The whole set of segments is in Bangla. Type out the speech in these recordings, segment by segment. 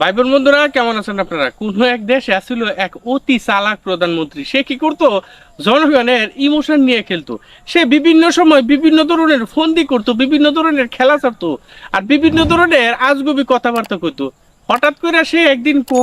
ভাই বোন বন্ধুরা, কেমন আছেন আপনারা? কোন এক দেশে আসছিল এক অতি চালাক প্রধানমন্ত্রী। সে কি করতো? জনগণের ইমোশন নিয়ে খেলতো। সে বিভিন্ন সময় বিভিন্ন ধরনের ফন্দি করতো, বিভিন্ন ধরনের খেলা ছাড়তো, আর বিভিন্ন ধরনের আজগবি কথাবার্তা করতো। হঠাৎ করে সে একদিন কো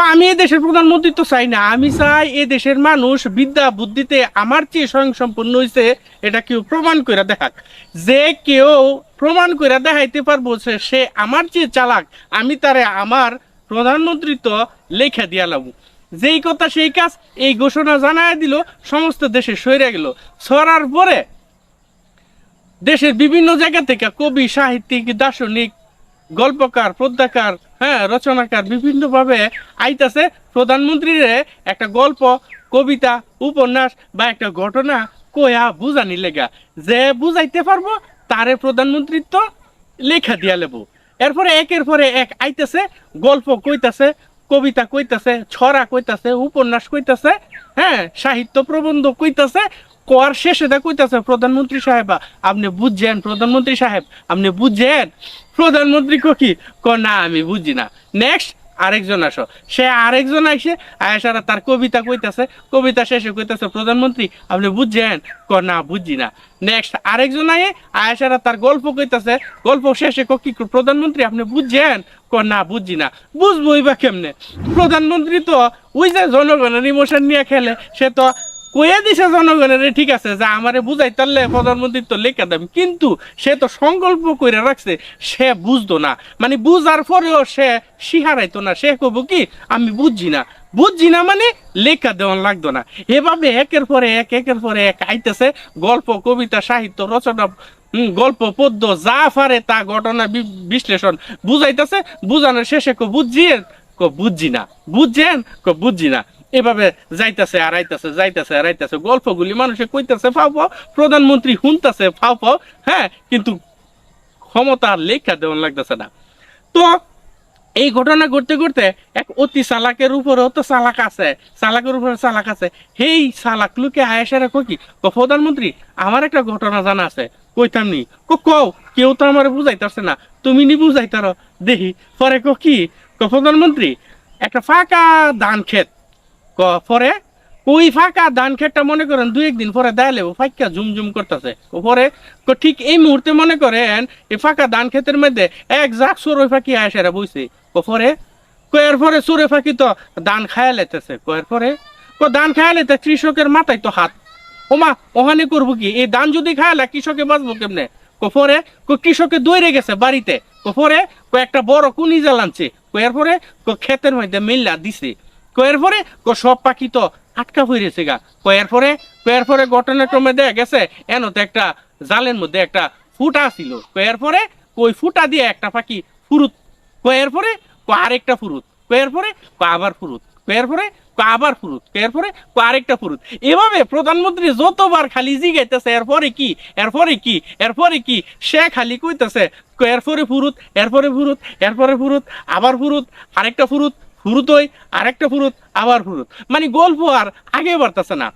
আমি এ দেশের প্রধানমন্ত্রী তো চাই না। আমি চাই এ দেশের মানুষ বিদ্যা, বুদ্ধিতে আমার চেয়ে স্বয়ং স্বয়ংসম্পন্ন হয়েছে এটা কেউ প্রমাণ করে দেখাক। যে কেউ প্রমাণ করে দেখাইতে পারব সে- আমার চেয়ে চালাক, আমি তারে আমার প্রধানমন্ত্রিত্ব লেখা দিয়া লাবো। যেই কথা সেই কাজ, এই ঘোষণা জানায় দিল, সমস্ত দেশে সরে গেল। সরার পরে দেশের বিভিন্ন জায়গা থেকে কবি, সাহিত্যিক, দার্শনিক গল্পকার পদ্মাকার হ্যাঁ রচনাকার বিভিন্নভাবে আইতাছে। প্রধানমন্ত্রীর একটা গল্প, কবিতা, উপন্যাস বা একটা ঘটনা কয়া বুঝানি লেগা। যে বুঝাইতে পারব, তারে প্রধানমন্ত্রীর তো লেখা দিয়া লেবো। এরপরে একের পরে এক আইতেছে, গল্প কইতাছে কবিতা কইতাছে, ছড়া কইতাছে, উপন্যাস কইতাছে হ্যাঁ সাহিত্য প্রবন্ধ কইতাছে কর শেষে তা কইতাছে, প্রধানমন্ত্রী সাহেব, আপনি বুঝছেন প্রধানমন্ত্রী সাহেব? আপনি বুঝছেন? প্রধানমন্ত্রী কো কি? ক না, আমি বুঝি না। নেক্সট আরেকজন আসো। সে আরেকজন আইসে আয়সারা তার কবিতা কইতাছে, কবিতা শেষে কইতাছে, প্রধানমন্ত্রী, আপনি বুঝছেন? ক, না বুঝি না। নেক্সট আরেকজন আয়ে আয়সারা তার গল্প কইতাছে, গল্প শেষে ক, কি প্রধানমন্ত্রী, আপনি বুঝছেন? ক, না বুঝি না। বুঝবই বা কেমনে? প্রধানমন্ত্রী তো ওই যে জনগণের ইমোশন নিয়ে খেলে, সে তো কয়ে দিছে জনগণের ঠিক আছে, যে আমারে বুঝাই, তাহলে প্রধানমন্ত্রী তো লেখা দেব। কিন্তু সে তো সংকল্প করে রাখছে, সে বুঝতো না। মানে বুঝার পরেও সে শিহারাইতো না। সে কব কি, আমি বুঝছি না। বুঝছি না মানে লেখা দেওয়ান লাগতো না। এভাবে একের পরে এক, একের পরে এক আইতেছে, গল্প, কবিতা, সাহিত্য, রচনা গল্প, পদ্য, যা পারে তা ঘটনা বিশ্লেষণ বুঝাইতেছে। বুঝানোর শেষে কো, বুঝছি কো, বুঝছি না। বুঝছেন? কো, বুঝছি না। এভাবে যাইতেছে আর আইতাছে যাইতাছে আর আইতাছে গল্পগুলি মানুষে কইতাছে, ফাও ফাও, প্রধানমন্ত্রী শুনতাছে ফাও ফাও হ্যাঁ কিন্তু ক্ষমতা আর লেখা দেওয়ান লাগতেছে না। তো এই ঘটনা ঘটতে ঘটতে এক অতি চালাকের উপরেও তো চালাক আছে, চালাকের উপরে চালাক আছে। সেই চালাক, লোকে আয়েসারা কো? কি, প্রধানমন্ত্রী, আমার একটা ঘটনা জানা আছে, কইতাম নি। কো, কও, কেউ তো আমার বুঝাইতাছে না, তুমি নি বুঝাইতার দেখি পরে কো? কি, প্রধানমন্ত্রী, একটা ফাঁকা ধান ক্ষেত পরে ওই ফাঁকা? ধান ক্ষেতটা মনে করেন দুই একদিন পরে দেয়ালে ও ফাঁকা ঝুমঝুম করতেছে। পরে ঠিক এই মুহূর্তে মনে করেন এই ফাঁকা ধান ক্ষেতের মধ্যে এক জাক চোরই ফাঁকি আয়সারা বইছে। পরে কয়ের পরে চোরে ফাঁকি তো ধান খায়া লেতেছে। কয়ের পরে, ক, ধান খায়া লেতে কৃষকের মাথায় তো হাত। ওমা ওখানে করব কি? এই ধান যদি খায়ালে কৃষকে বাঁচবো কেমনে? কফরে কৃষকে দৌড়ে গেছে বাড়িতে। কফরে একটা বড় কুনি জ্বালানছে। কয়ের পরে, ক, ক্ষেতের মধ্যে মিল্লা দিছে। কয়ের পরে? সব পাখি তো আটকা হইরেছে গা। কয়ের পরে? কয়ের পরে ঘটনা ক্রমে দেখা গেছে? এন তো একটা জালের মধ্যে একটা ফুটা ছিল। কয়ের পরে? ওই ফুটা দিয়ে একটা পাখি ফুরুত। কয়ের পরে? আরেকটা ফুরুত। কয়ের পরে? আবার ফুরুত। কয়ের পরে? ক আবার ফুরুত। কয়ের পরে? ক আরেকটা ফুরুত। এভাবে প্রধানমন্ত্রী যতবার খালি জিগাইতেছে এরপরে কি? এরপরে কি? এরপরে কি? সে খালি কইতেছে এরপরে ফুরুত এরপরে ফুরুত এরপরে ফুরুত, আবার ফুরুত, আরেকটা ফুরুত। ফুরুত ওই আরেকটা ফুরুত, আবার ফুরুত। মানে গল্প আর আগে বাড়তেছে না।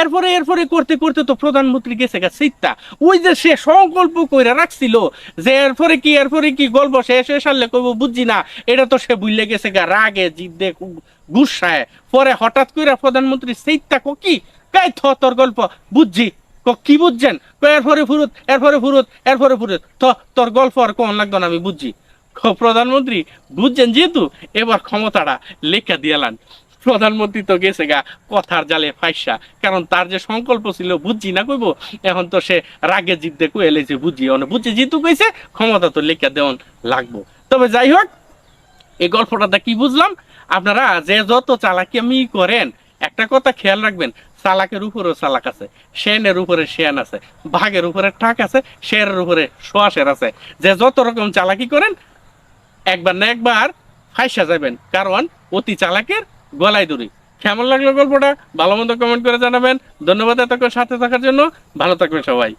এরপরে এরপরে করতে করতে তো প্রধানমন্ত্রী গেছে গা চিত্তা ওই যে সে সংকল্প কইরা রাখছিল যে এরপরে কি এরপরে কি গল্প শেষ হয়ে সারলে কইব, বুঝছি না, এটা তো সে বুঝলে গেছে গা, রাগে জিদ্দে গুসায়। পরে হঠাৎ কইরা প্রধানমন্ত্রী চিত্তা কো কি কাই থ, তোর গল্প, বুঝছি। ক বুঝছেন? এরপরে ফুরুত এরপরে ফুরুত এরপরে ফুরুত। তো তোর গল্প আর কোন লাগতো না আমি বুঝছি। প্রধানমন্ত্রী, বুঝছেন যেহেতু? এবার ক্ষমতাটা লেখা দিয়ালান প্রধানমন্ত্রী তো গেছে গা কথার জালে ফাইসা। কারণ তার যে সংকল্প ছিল, বুঝছি না কইব? এখন তো সে রাগে জিততে কয়ে এলেছে বুঝি। অনে, বুঝছি জিতু কইছে, ক্ষমতা তো লেখা দেওয়ান লাগবো। তবে যাই হোক, এই গল্পটাতে কি বুঝলাম? আপনারা যে যত চালাকি আমি করেন, একটা কথা খেয়াল রাখবেন, চালাকের উপরেও চালাক আছে, সেনের উপরে সেন আছে, ভাগের উপরে ঠাক আছে শেরের উপরে সোয়াশের আছে। যে যত রকম চালাকি করেন একবার না একবার ফাইসা যাবেন। কারণ অতি চালাকের গলায় দড়ি। কেমন লাগল গল্পটা? ভালো মন্দ কমেন্ট করে জানাবেন। ধন্যবাদ এতক্ষণ সাথে থাকার জন্য। ভালো থাকবেন সবাই।